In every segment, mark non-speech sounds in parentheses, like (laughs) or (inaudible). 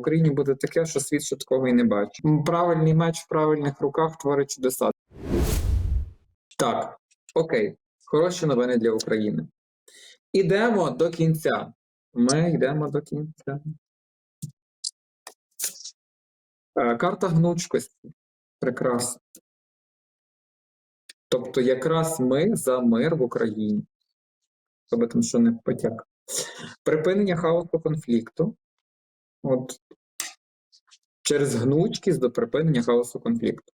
Україні буде таке, що світ ще такого і не бачить. Правильний меч в правильних руках творить чудеса. Так, окей, хороші новини для України. Ідемо до кінця. Ми йдемо до кінця. Е, Карта гнучкості. Прекрасно. Тобто, якраз ми за мир в Україні. Тобто, там що не потяк. Припинення хаосу конфлікту. От. Через гнучкість до припинення хаосу конфлікту.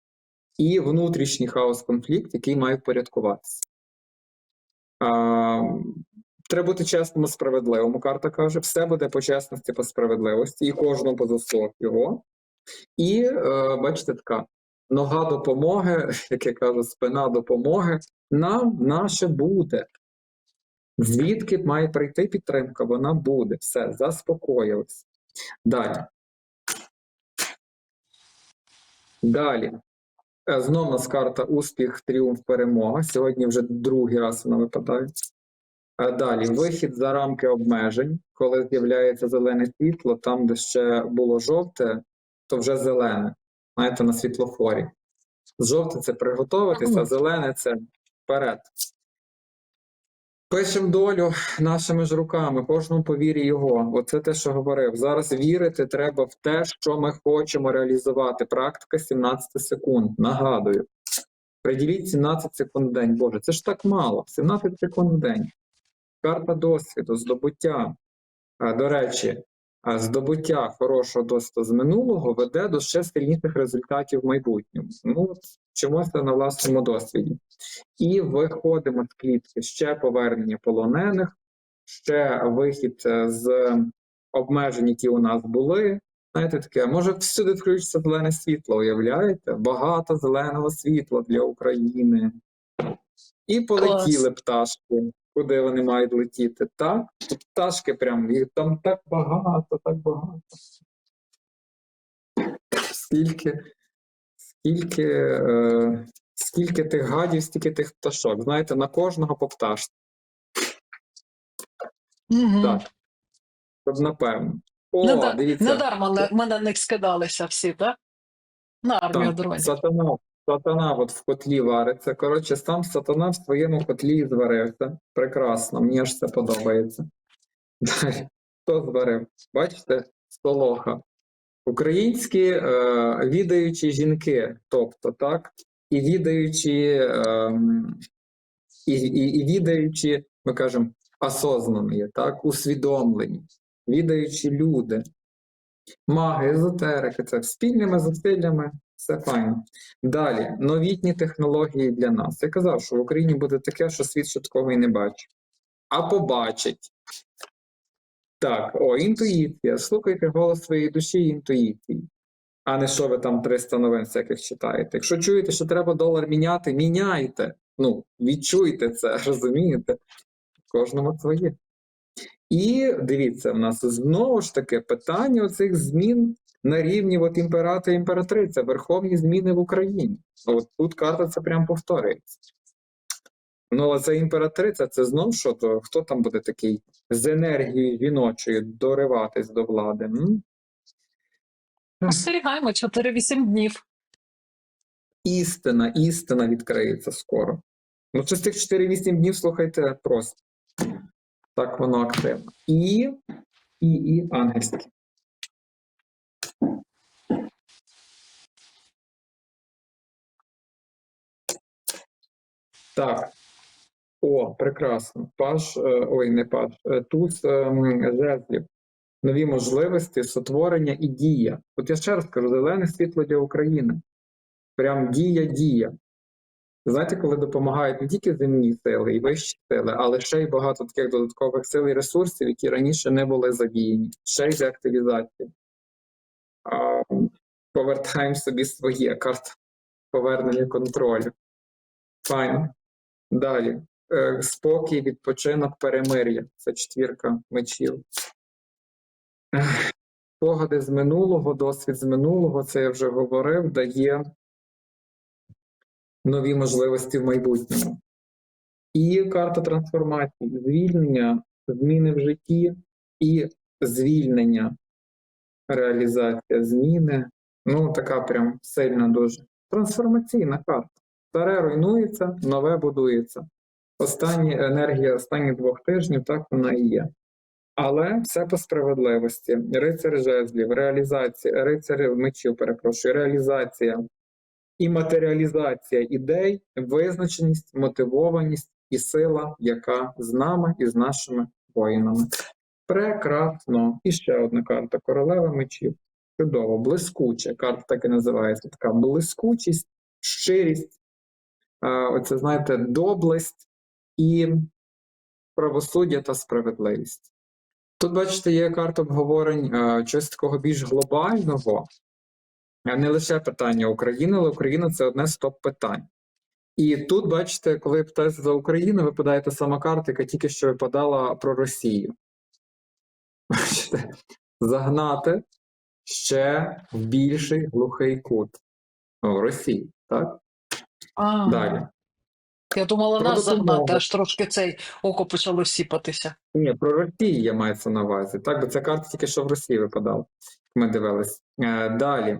І внутрішній хаос конфлікт, який має впорядкуватися. А, треба бути чесним і справедливим. Карта каже, все буде по чесності, по справедливості, і кожному по заслуг його. І е, бачите, така нога допомоги, (laughs) як я кажу, спина допомоги, нам наше буде. Звідки має прийти підтримка? Вона буде. Все, заспокоїлися. Далі. Далі. Е, Знов у нас карта успіх, тріумф, перемога. Сьогодні вже другий раз вона випадає. Е, Далі вихід за рамки обмежень, коли з'являється зелене світло, там, де ще було жовте, то вже зелене. Знаєте, на світлофорі. Жовте це приготуватися, а зелене це вперед. Пишемо долю нашими ж руками, кожному по вірі його. Оце те, що говорив. Зараз вірити треба в те, що ми хочемо реалізувати. Практика 17 секунд. Нагадую. Приділіть 17 секунд в день. Боже, це ж так мало. 17 секунд в день. Карта досвіду, здобуття. До речі, здобуття хорошого досвіду з минулого веде до ще сильніших результатів в майбутньому. Ну, вчимося на власному досвіді. І виходимо з клітки ще повернення полонених, ще вихід е, з обмежень, які у нас були. Знаєте, таке, може всюди включиться зелене світло, уявляєте? Багато зеленого світла для України. І полетіли пташки, куди вони мають летіти. Так? Пташки прям, їх там так багато, так багато. Скільки, скільки, е, скільки тих гадів, стільки тих пташок. Знаєте, на кожного по пташці. Угу. Так. Напевно. О, Не, дивіться. не дарма на, ми на них скидалися всі, так? На армію дронів. сатана, сатана от в котлі вариться. Коротше, сам сатана в своєму котлі і зварився. Прекрасно, мені аж це подобається. Хто зварив? Бачите, солоха. Українські е, відаючі жінки, тобто, так, і відаючі, е, і, і, і відаючі, ми кажемо, осознані, так, усвідомлені, відаючі люди. Маги, езотерики, це спільними зусиллями, все файно. Далі, новітні технології для нас. Я казав, що в Україні буде таке, що світ ще такого і не бачить. А побачить. Так, о, інтуїція. Слухайте голос своєї душі і інтуїції. А не що ви там 300 новин всяких читаєте. Якщо чуєте, що треба долар міняти, міняйте. Ну, відчуйте це, (laughs) розумієте? Кожному своє. І дивіться, в нас знову ж таки питання оцих змін на рівні от імператора і імператриця, верховні зміни в Україні. От тут карта це прям повторюється. Ну, а це імператриця, це знов що то хто там буде такий з енергією жіночою дориватись до влади? М? Остерігаємо 4-8 днів. Істина, істина відкриється скоро. Ну, чи з тих 4-8 днів, слухайте, просто. Так воно активно. І, і, і ангельське. Так. О, прекрасно. Паш, е, ой, не паш, е, туз ем, жезлів. Нові можливості, сотворення і дія. От я ще раз кажу, зелене світло для України. Прям дія, дія. Знаєте, коли допомагають не тільки земні сили і вищі сили, але ще й багато таких додаткових сил і ресурсів, які раніше не були задіяні, ще й за активізацію. Повертаємо собі своє карта повернення контролю. Файно. Далі. Е, Спокій, відпочинок, перемир'я. Це четвірка мечів. Ех, Спогади з минулого, досвід з минулого, це я вже говорив, дає нові можливості в майбутньому. І карта трансформації, звільнення, зміни в житті і звільнення реалізація зміни. Ну, така прям сильна дуже. Трансформаційна карта. Старе руйнується, нове будується. Останні енергія останніх двох тижнів так вона і є. Але все по справедливості. Рицар жезлів, реалізація, рицар мечів, перепрошую, реалізація і матеріалізація ідей, визначеність, мотивованість і сила, яка з нами і з нашими воїнами. Прекрасно. І ще одна карта королева мечів. Чудово, блискуча. Карта так і називається. Така блискучість, щирість, оце, знаєте, доблесть і правосуддя та справедливість. Тут, бачите, є карта обговорень е, чогось такого більш глобального, а не лише питання України, але Україна це одне з топ-питань. І тут, бачите, коли я питаюся за Україну, випадає та сама карта, яка тільки що випадала про Росію. Бачите, загнати ще в більший глухий кут О, Росії, так? А, Далі. Я думала, Про нас загнати, аж трошки цей око почало сіпатися. Ні, про Росію я маю це на увазі. Так, бо ця карта тільки що в Росії випадала. Ми дивились. Е, далі.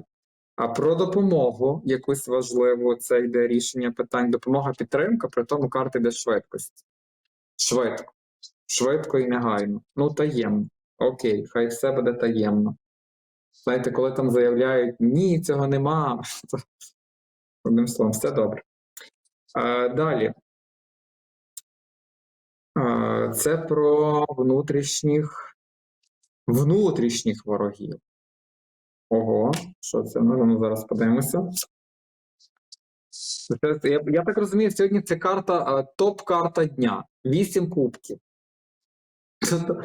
А про допомогу якусь важливу, це йде рішення питань. Допомога підтримка, при тому карта йде швидкості. Швидко. Швидко і негайно. Ну, таємно. Окей, хай все буде таємно. Знаєте, коли там заявляють ні, цього нема. (laughs) Одним словом, все добре. Далі. Це про внутрішніх внутрішніх ворогів. Ого, що це? Ну, ну, зараз подивимося. Я, я так розумію, сьогодні це карта, топ-карта дня. Вісім кубків. Тобто,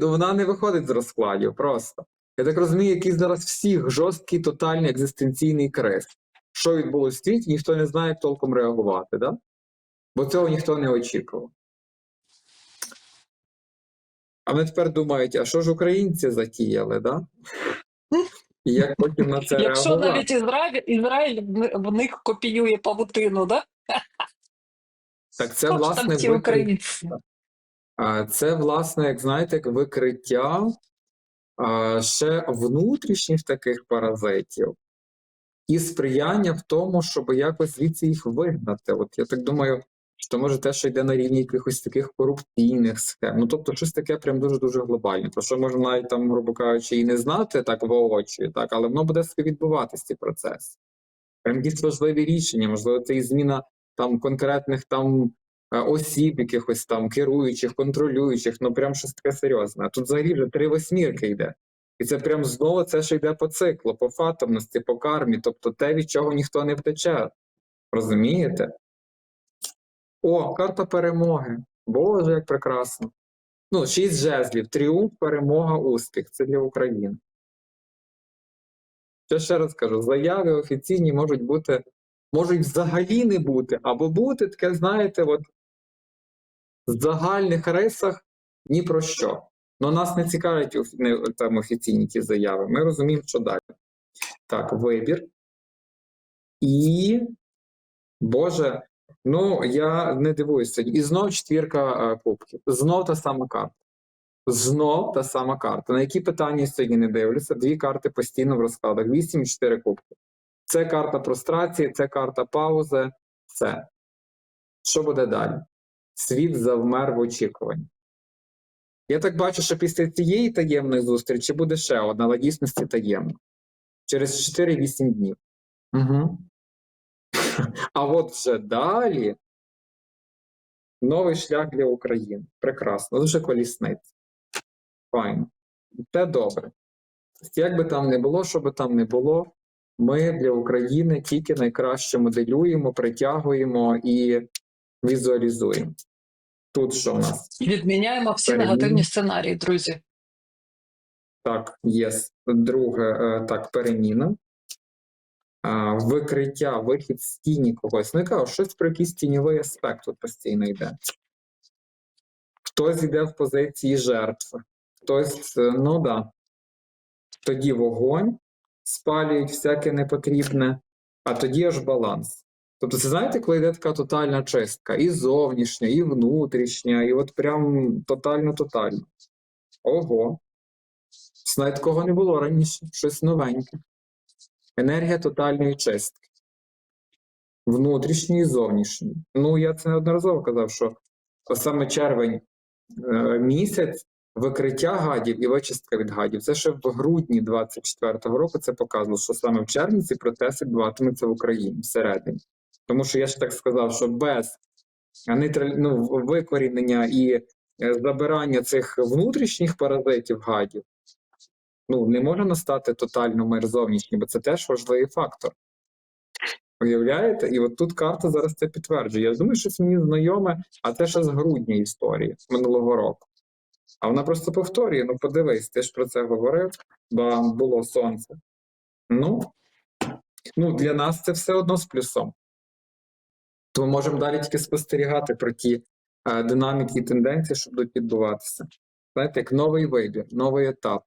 ну, Вона не виходить з розкладів просто. Я так розумію, який зараз всіх жорсткий тотальний екзистенційний криз. Що відбулося в світі, ніхто не знає, як толком реагувати, да? бо цього ніхто не очікував. А вони тепер думають, а що ж українці затіяли, да? І як потім на це Якщо реагувати? навіть Ізраїль, Ізраїль в- них копіює павутину, да? Так це власне там українці? це власне, як знаєте, як викриття ще внутрішніх таких паразитів і сприяння в тому, щоб якось звідси їх вигнати. От я так думаю, що може те, що йде на рівні якихось таких корупційних схем. Ну тобто, щось таке прям дуже дуже глобальне. Про що можна навіть там, грубо кажучи, і не знати так воочию, так, але воно буде відбуватися ці процеси. Прям якісь важливі рішення, можливо, це і зміна там конкретних там е, осіб, якихось там керуючих, контролюючих, ну прям щось таке серйозне. А тут взагалі вже три восьмірки йде. І це прям знову це, що йде по циклу, по фатомності, по кармі, тобто те, від чого ніхто не втече. Розумієте? О, карта перемоги. Боже, як прекрасно. Ну, шість жезлів, тріумф, перемога, успіх. Це для України. Що ще раз кажу, заяви офіційні можуть бути, можуть взагалі не бути, або бути таке, знаєте, от в загальних рисах ні про що. Но нас не цікавлять там офіційні ті заяви. Ми розуміємо, що далі. Так, вибір. І, Боже, ну я не дивуюся. І знов четвірка е, кубків. Знов та сама карта. Знов та сама карта. На які питання сьогодні не дивлюся? Дві карти постійно в розкладах. Вісім і чотири кубки. Це карта прострації, це карта паузи. Все. Що буде далі? Світ завмер в очікуванні. Я так бачу, що після цієї таємної зустрічі буде ще одна, але дійсності таємна. Через 4-8 днів. Угу. (laughs) А от вже далі новий шлях для України. Прекрасно, дуже колісниця. Файно. Те добре. Як би там не було, що би там не було, ми для України тільки найкраще моделюємо, притягуємо і візуалізуємо. Тут що в нас? Відміняємо всі Перемін. негативні сценарії, друзі. Так, є. Друге, е, так, переміна. Викриття, вихід з тіні когось. Ну, я кажу, щось про якийсь тіньовий аспект тут постійно йде. Хтось йде в позиції жертви, хтось, ну да. Тоді вогонь спалюють всяке непотрібне, а тоді аж баланс. Тобто, це знаєте, коли йде така тотальна чистка, і зовнішня, і внутрішня, і от прям тотально-тотально. Ого. Навіть такого не було раніше, щось новеньке. Енергія тотальної чистки. Внутрішньої і зовнішньої. Ну, я це неодноразово казав, що саме червень е, місяць викриття гадів і вичистка від гадів. Це ще в грудні 24-го року це показувало, що саме в червні ці процеси відбуватимуться в Україні всередині. Тому що я ж так сказав, що без нейтраль... ну, викорінення і е, забирання цих внутрішніх паразитів гадів, ну не може настати тотально мир зовнішній, бо це теж важливий фактор. Уявляєте? І от тут карта зараз це підтверджує. Я думаю, що мені знайоме, а це ще з грудня історії минулого року. А вона просто повторює: ну подивись, ти ж про це говорив, бо було сонце. Ну, ну для нас це все одно з плюсом. То ми можемо далі тільки спостерігати про ті е, динаміки і тенденції, що будуть відбуватися. Знаєте, як новий вибір, новий етап.